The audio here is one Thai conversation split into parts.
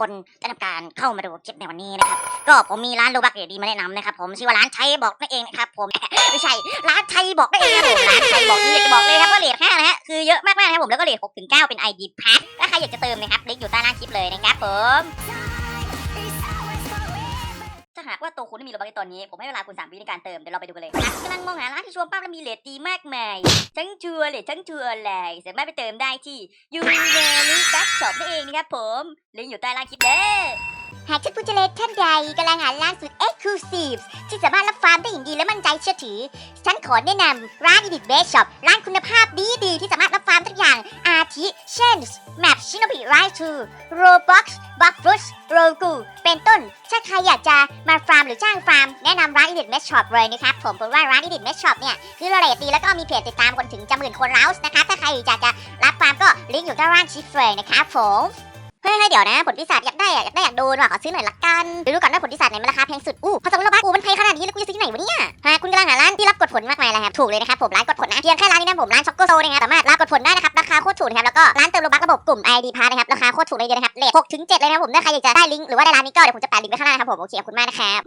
คนได้ทำการเข้ามาดูคลิปในวันนี้นะครับ ก็ผมมีร้านโลบักเดีดีมาแนะนำนะครับ ผมชื่อว่าร้านชัยบอกนั่นเองนะครับผมไม่ใช่ร้านชัยบอกนั่นเองครับผมร้านชัยบอกนี่อยากจะบอกเลยครับว่าเลทห้านะฮะคือเยอะมากๆนะครับผมแล้วก็เลทหกถึงเก้าเป็นไอดีแพ็คถ้าใครอยากจะเติมนะครับลิงก์อยู่ใต้ล่างคลิปเลยนะครับผม หากว่าตัวคุณไม่มีโลบักในตอนนี้ ผมให้เวลาคุณ3วิในการเติม เดี๋ยวเราไปดูกันเลยกำลังมองหาร้านที่ชวนป้าแล้วมีเลทดีมากมายทั้งชัวร์เลยทั้งชัวร์เลยสามารถไปเติมได้ที่ยูเวลิแบ็กช็อปนั่นเองนะครับผมลิงก์อยู่ใต้ล่างคลิปเด้อ หากท่านผู้เจริญท่านใดกำลังหาร้านสุด Exclusive ที่สามารถรับฟาร์มได้อย่างดีและมั่นใจเชื่อถือ ฉันขอแนะนำร้าน Edit Base Shop ร้านคุณภาพดีดีที่สามารถรับฟาร์มทุกอย่างอาทิเช่น Map Shinobi Rise 2 Roblox Block Fruits Roku เป็นต้น ถ้าใครอยากจะมาฟาร์มหรือจ้างฟาร์ม แนะนำร้าน Edit Base Shop เลยนะครับ ผมเพราะว่าร้าน Edit Base Shop เนี่ยคือเราเรตดีแล้วก็มีเพจติดตามคนถึงจะหมื่นคนแล้วนะคะถ้าใครอยากจะรับฟาร์มก็ลิงก์อยู่ใต้ล่างคลิปเลยนะครับผม เฮ้ยเฮ้ยเดี๋ยวนะผลปีศาจอยากได้อะอยากได้อยากโดนว่ะขอซื้อหน่อยละกันเดี๋ยวดูก่อนว่าผลปีศาจไหนมันราคาแพงสุดอู้พอสมมติเรบ้ากูมันแพงขนาดนี้แล้วกูจะซื้อที่ไหนวะเนี่ยหากคุณกำลังหาร้านที่รับกดผลมากมายเลยครับถูกเลยนะครับผมร้านกดผลนะเพียงแค่ร้านนี้นะผมร้านช็อกโกโซนะครับสามารถรับกดผลได้นะครับราคาโคตรถูกนะครับแล้วก็ร้านเติมโลบักระบบกลุ่ม ID พาร์นะครับราคาโคตรถูกเลยเดียวนะครับเลทหกถึงเจ็ดเลยนะผมถ้าใครอยากจะได้ลิงก์หรือว่าได้ร้านนี้ก็เดี๋ยวผมจะแปะลิงก์ไว้ข้างล่างนะครับผมโอเคขอบคุณมากนะครับ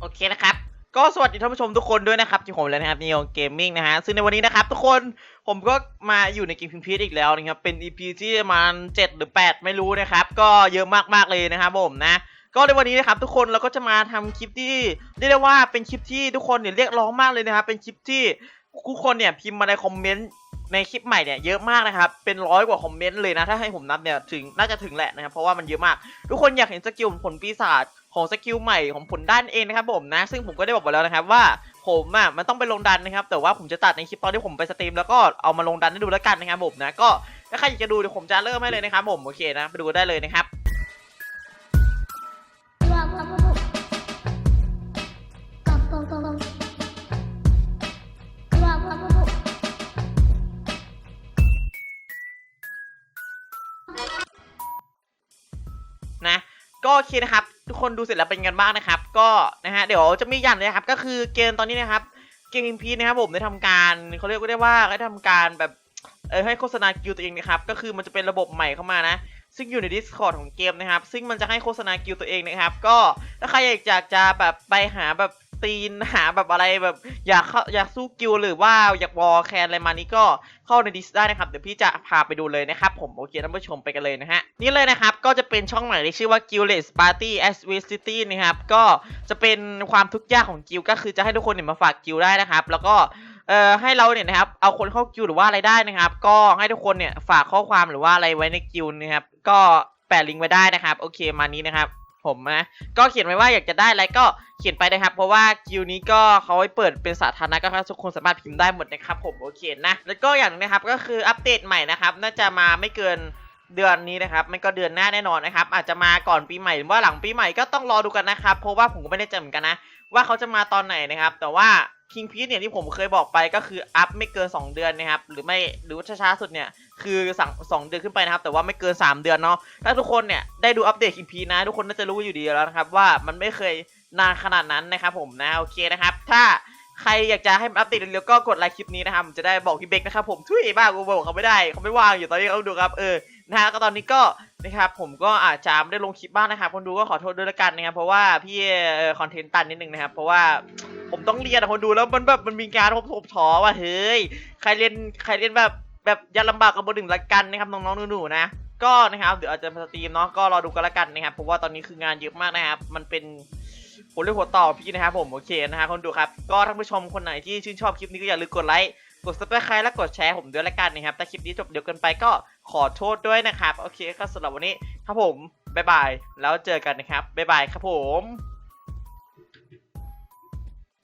โอเคนะครับ ก็สวัสดีท่านผู้ชมทุกคนด้วยนะครับที่ผมแล้วนะครับนิโอเกมมิ่งนะฮะ ซึ่งในวันนี้นะครับทุกคนผมก็มาอยู่ในเกมพิมพีอีกแล้วนะครับ เป็น EP ที่ประมาณ7หรือ8ไม่รู้นะครับ ก็เยอะมากๆเลยนะครับผมนะ ก็ในวันนี้นะครับทุกคนเราก็จะมาทำคลิปที่เรียกได้ว่าเป็นคลิปที่ทุกคนเนี่ยเรียกร้องมากเลยนะครับ เป็นคลิปที่ทุกคนเนี่ยพิมพ์มาในคอมเมนต์ ในคลิปใหม่เนี่ยเยอะมากนะครับ เป็นร้อยกว่าคอมเมนต์เลยนะ ถ้าให้ผมนับเนี่ยถึงน่าจะถึงแหละนะครับ เพราะว่ามันเยอะมาก ทุกคนอยากเห็นสกิลผลปีศาจของสกิลใหม่ของผลด้านเองนะครับผมนะ ซึ่งผมก็ได้บอกไปแล้วนะครับว่าผมอะมันต้องไปลงดันนะครับ แต่ว่าผมจะตัดในคลิปตอนที่ผมไปสตรีมแล้วก็เอามาลงดันให้ดูแล้วกันนะครับผมนะ ก็ถ้าใครอยากจะดูเดี๋ยวผมจะเริ่มให้เลยนะครับผม โอเคนะ ไปดูได้เลยนะครับ ก็โอเคนะครับ ทุกคนดูเสร็จแล้วเป็นกันบ้างนะครับ ก็นะฮะเดี๋ยวจะมีอย่างเลยนะครับ ก็คือเกมตอนนี้นะครับ เกมพีนะครับผมได้ทำการเขาเรียกว่าได้ว่าได้ทำการแบบเออให้โฆษณากิลตัวเองนะครับ ก็คือมันจะเป็นระบบใหม่เข้ามานะ ซึ่งอยู่ใน Discord ของเกมนะครับ ซึ่งมันจะให้โฆษณากิลตัวเองนะครับ ก็ถ้าใครอยากจะแบบไปหาแบบ ตีนหาแบบอะไรแบบ อยากเข้าอยากสู้กิลหรือว่าอยากวอลแคนอะไรมานี่ก็เข้าในดิสได้นะครับเดี๋ยวพี่จะพาไปดูเลยนะครับผมโอเคท่านผู้ชมไปกันเลยนะฮะนี่เลยนะครับก็จะเป็นช่องใหม่ที่ชื่อว่า g u i l d Party as w e City นะครับก็จะเป็นความทุกข์ยากของกิลก็คือจะให้ทุกคนเนี่ยมาฝากกิลได้นะครับแล้วก็เอ่อให้เราเนี่ยนะครับเอาคนเข้ากิลหรือว่าอะไรได้นะครับ ก็ให้ทุกคนเนี่ยฝากข้อความหรือว่าอะไรไว้ในกิลนะครับก็แปะลิงก์ไว้ได้นะครับโอเคมานี้นะครับ ผมนะ ก็เขียนไว้ว่าอยากจะได้อะไรก็เขียนไปนะครับ เพราะว่ากิลนี้ก็เขาไว้เปิดเป็นสาธารณะก็ทุกคนสามารถพิมพ์ได้หมดนะครับผมโอเคนะ แล้วก็อย่างนึงนะครับก็คืออัปเดตใหม่นะครับน่าจะมาไม่เกินเดือนนี้นะครับไม่ก็เดือนหน้าแน่นอนนะครับ อาจจะมาก่อนปีใหม่หรือว่าหลังปีใหม่ก็ต้องรอดูกันนะครับ เพราะว่าผมก็ไม่แน่ใจเหมือนกันนะ ว่าเขาจะมาตอนไหนนะครับ แต่ว่า King p e a c เนี่ยที่ผมเคยบอกไปก็คืออัพไม่เกิน 2 เดือนนะครับ หรือไม่หรือว่าช้าๆสุดเนี่ย คือสั่งสองเดือนขึ้นไปนะครับ แต่ว่าไม่เกิน 3 เดือนเนาะถ้าทุกคนเนี่ยได้ดูอัปเดต King p e a c นะ ทุกคนน่าจะรู้อยู่ดีแล้วนะครับ ว่ามันไม่เคยนานขนาดนั้นนะครับผมนะโอเคนะครับ ถ้าใครอยากจะให้อัปเดตเร็วๆก็กดไลค์คลิปนี้นะครับจะได้บอกพี่เบกนะครับผมทุยบ้ากูบอกเขาไม่ได้เขาไม่ว่างอยู่ตอนนี้เขาดูครับเออนะฮะก็ตอนนี้ก็นะครับผมก็อาจจะไม่ได้ลงคลิปบ้างนะครับคนดูก็ขอโทษด้วยละกันนะครับเพราะว่าพี่คอนเทนต์ตันนิดนึงนะครับเพราะว่าผมต้องเรียนคนดูแล้วมันแบบมันมีการทบทบทอว่าเฮ้ยใครเรียนใครเรียนแบบ แบบอยันลำบากกับเบอร์หนึ่งละกันนะครับน้องๆหนูๆนะก็นะครับเดี๋ยวอาจจะมาสตรีมเนาะก็รอดูกันละกันนะครับเพราะว่าตอนนี้คืองานเยอะมากนะครับ มันเป็นหัวเรื่องหัวต่อพี่นะครับผมโอเคนะฮะคนดูครับก็ท่านผู้ชมคนไหนที่ชื่นชอบคลิปนี้ก็อย่าลืมกดไลค์กด subscribe และกดแชร์ผมด้วยละกันนะครับถ้าคลิปนี้จบเดี๋ยวกินไปก็ขอโทษด้วยนะครับโอเคก็สำหรับวันนี้ครับผมบ๊ายบายแล้วเจอกันนะครับบ๊ายบายครับผม